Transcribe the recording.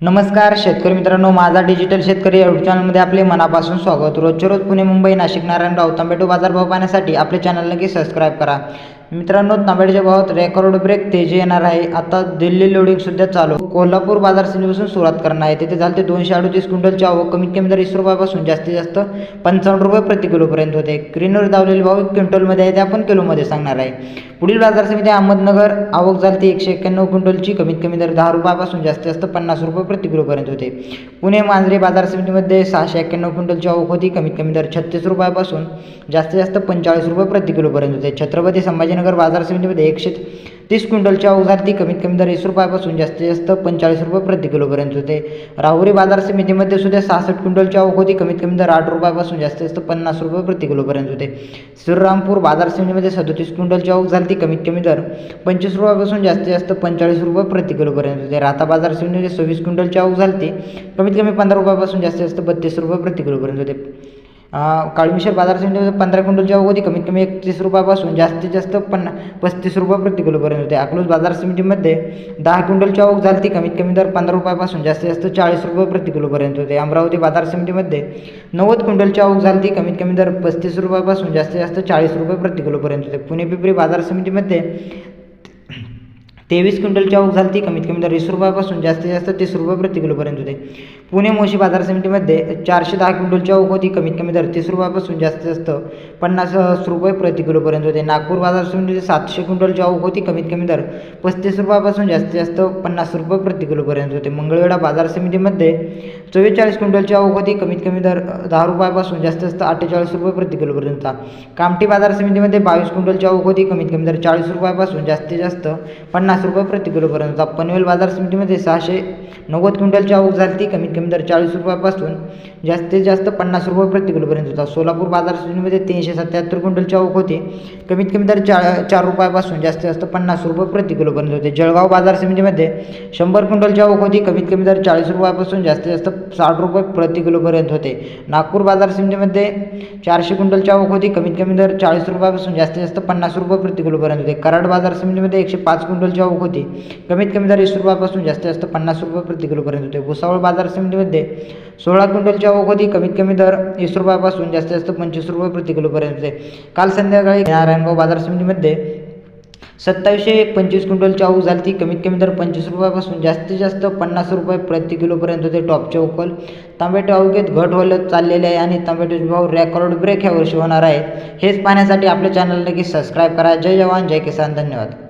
नमस्कार शेतकरी मित्रांनो माझा डिजिटल शेतकरी यूट्यूब चॅनलमध्ये आपले मनापासून स्वागत. रोजच्या रोज पुणे मुंबई नाशिक नारायणगाव बाजार बाजारभाव पाहण्यासाठी आपले चॅनल नक्की सबस्क्राईब करा. मित्रांनो तांबेटच्या भावात रेकॉर्ड ब्रेक तेजी येणार आहे. आता दिल्ली लोडिंग सुद्धा चालू कोल्हापूर बाजार समितीपासून सुरुवात करणार आहे. तिथे झाले ते दोनशे अडतीस क्विंटलची आवक. कमीत कमी दर वीस रुपयापासून जास्तीत जास्त पंचावन्न रुपये प्रति किलोपर्यंत होते. ग्रीनवर दावलेले भाव एक क्विंटलमध्ये आहे. ते आपण किलोमध्ये सांगणार आहे. पुढील बाजार समिती अहमदनगर आवक झाली ती एकशे एक्क्याण्णव क्विंटलची. कमीत कमी दर दहा रुपयापासून जास्तीत जास्त पन्नास रुपये प्रति किलोपर्यंत होते. पुणे मांजरी बाजार समितीमध्ये सहाशे एक्क्याण्णव क्विंटलची आवक होती. कमीत कमी दर छत्तीस रुपयापासून जास्तीत जास्त पंचेचाळीस रुपये प्रति किलोपर्यंत होते. छत्रपती संभाजीनगर बाजार समितीमध्ये एकशे तीस क्विंटलची आवक झाली ती कमीत कमी दर वीस रुपयापासून जास्तीत जास्त पंचेचाळीस रुपये प्रति किलोपर्यंत होते. राहुरी बाजार समितीमध्ये सुद्धा सहासष्ट क्विंटलची आवक होती कमीत कमी दर आठ रुपयापासून जास्तीत जास्त पन्नास रुपये प्रति किलोपर्यंत होते. श्रीरामपूर बाजार समितीमध्ये सदोतीस क्विंटलची आवक झाली ती कमीत कमी दर पंचवीस रुपयापासून जास्तीत जास्त पंचेचाळीस रुपये प्रति किलोपर्यंत होते. राता बाजार समितीमध्ये सव्वीस क्विंटलची आवक झाली ती कमीत कमी पंधरा रुपयापासून जास्तीत जास्त बत्तीस रुपये प्रति किलोपर्यंत होते. काळमिशर बाजार समितीमध्ये पंधरा क्विंटलची आवक होती कमीत कमी एकतीस रुपयापासून जास्तीत जास्त पन्ना पस्तीस रुपये प्रति किलोपर्यंत होते. अकलूज बाजार समितीमध्ये दहा क्विंटलची आवक झाली ती कमीत कमी दर पंधरा रुपयापासून जास्तीत जास्त चाळीस रुपये प्रति किलोपर्यंत होते. अमरावती बाजार समितीमध्ये नव्वद क्विंटलची आवक झाली ती कमीत कमी दर पस्तीस रुपयापासून जास्तीत जास्त चाळीस रुपये प्रति किलोपर्यंत होते. पुणे पिंपरी बाजार समितीमध्ये तेवीस क्विंटलची आवक झाली ती कमीत कमी दर वीस रुपयापासून जास्तीत जास्त तीस रुपये प्रति किलोपर्यंत होते. पुणे मोशी बाजार समितीमध्ये चारशे दहा क्विंटलची आवक होती. कमीत कमी दर तीस रुपयापासून जास्तीत जास्त पन्नास रुपये प्रति किलोपर्यंत होते. नागपूर बाजार समितीमध्ये सातशे क्विंटलची आवक होती. कमीत कमी दर पस्तीस रुपयापासून जास्तीत जास्त पन्नास रुपये प्रति किलोपर्यंत होते. मंगळवेढा बाजार समितीमध्ये चव्वेचाळीस क्विंटलची आवक होती. कमीत कमी दर दहा रुपयापासून जास्तीत जास्त अठ्ठेचाळीस रुपये प्रति किलोपर्यंत होता. कामठी बाजार समितीमध्ये बावीस क्विंटलची आवक होती. कमीत कमी दर चाळीस रुपयापासून जास्तीत जास्त पन्नास रुपये प्रति किलोपर्यंत पनवेल बाजार समितीमध्ये सहाशे नव्वद क्विंटलची आवक झाली ती कमीत कमी दर चाळीस रुपयापासून जास्तीत जास्त पन्नास रुपये प्रति किलोपर्यंत होता. सोलापूर बाजार समितीमध्ये तीनशे सत्याहत्तर क्विंटलची आवक होती. कमीत कमी दर चार चार रुपयापासून जास्तीत जास्त पन्नास रुपये प्रति किलोपर्यंत होते. जळगाव बाजार समितीमध्ये शंभर क्विंटलची आवक होती. कमीत कमी दर चाळीस रुपयापासून जास्तीत जास्त साठ रुपये प्रति किलोपर्यंत होते. नागपूर बाजार समितीमध्ये चारशे क्विंटलची आवक होती. कमीत कमी दर चाळीस रुपयापासून जास्तीत जास्त पन्नास रुपये प्रति किलोपर्यंत होते. कराड बाजार समितीमध्ये एकशे पाच क्विंटलची आवक होती. कमीत कमी दर वीस रुपयापासून जास्तीत जास्त पन्नास रुपये प्रति किलोपर्यंत होते. भुसावळ बाजार समितीमध्ये सोळा क्विंटलच्या आवक कमीत कमी दर वीस रुपयापासून जास्तीत जास्त पंचवीस रुपये प्रति किलोपर्यंत काल संध्याकाळी नारायणगाव बाजार समितीमध्ये सत्तावीसशे पंचवीस क्विंटलची आवक झाली. ती कमीत कमी दर पंचवीस रुपयापासून जास्तीत जास्त पन्नास रुपये प्रति किलोपर्यंत होते. टॉपचे उकल तांब्याच्या अवघेत घट होत चाललेले आहे आणि तांबेटेचे भाव रेकॉर्ड ब्रेक ह्या वर्षी होणार आहे. हेच पाहण्यासाठी आपल्या चॅनल नक्की सबस्क्राईब करा. जय जवान जय किसान. धन्यवाद.